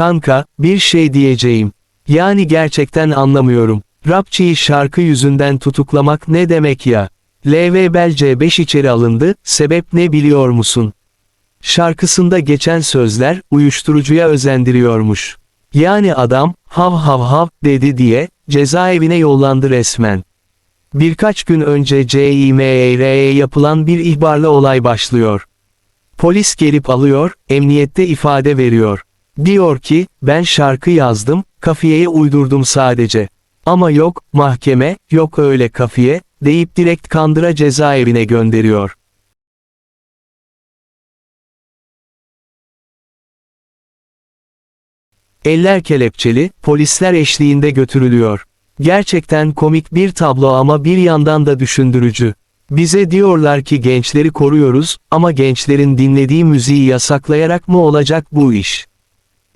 Kanka, bir şey diyeceğim. Yani gerçekten anlamıyorum. Rapçiyi şarkı yüzünden tutuklamak ne demek ya? LV Belce 5 içeri alındı, sebep ne biliyor musun? Şarkısında geçen sözler, uyuşturucuya özendiriyormuş. Yani adam, hav hav hav, dedi diye, cezaevine yollandı resmen. Birkaç gün önce CİMER'e yapılan bir ihbarlı olay başlıyor. Polis gelip alıyor, emniyette ifade veriyor. Diyor ki, ben şarkı yazdım, kafiyeye uydurdum sadece. Ama yok, mahkeme, yok öyle kafiye, deyip direkt kandıra cezaevine gönderiyor. Eller kelepçeli, polisler eşliğinde götürülüyor. Gerçekten komik bir tablo ama bir yandan da düşündürücü. Bize diyorlar ki gençleri koruyoruz, ama gençlerin dinlediği müziği yasaklayarak mı olacak bu iş?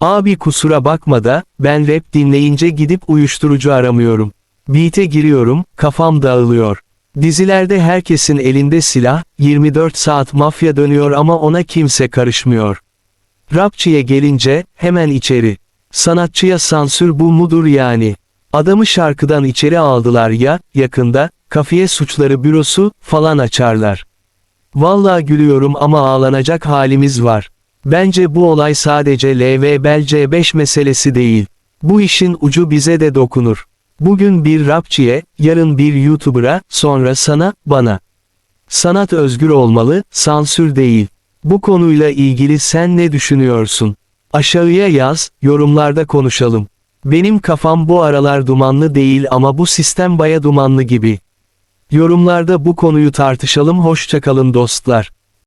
Abi kusura bakma da, ben rap dinleyince gidip uyuşturucu aramıyorum. Beat'e giriyorum, kafam dağılıyor. Dizilerde herkesin elinde silah, 24 saat mafya dönüyor ama ona kimse karışmıyor. Rapçiye gelince, hemen içeri. Sanatçıya sansür bu mudur yani? Adamı şarkıdan içeri aldılar ya, yakında, kafiye suçları bürosu, falan açarlar. Vallahi gülüyorum ama ağlanacak halimiz var. Bence bu olay sadece LV Belce 5 meselesi değil. Bu işin ucu bize de dokunur. Bugün bir rapçiye, yarın bir YouTuber'a, sonra sana, bana. Sanat özgür olmalı, sansür değil. Bu konuyla ilgili sen ne düşünüyorsun? Aşağıya yaz, yorumlarda konuşalım. Benim kafam bu aralar dumanlı değil ama bu sistem baya dumanlı gibi. Yorumlarda bu konuyu tartışalım hoşçakalın dostlar.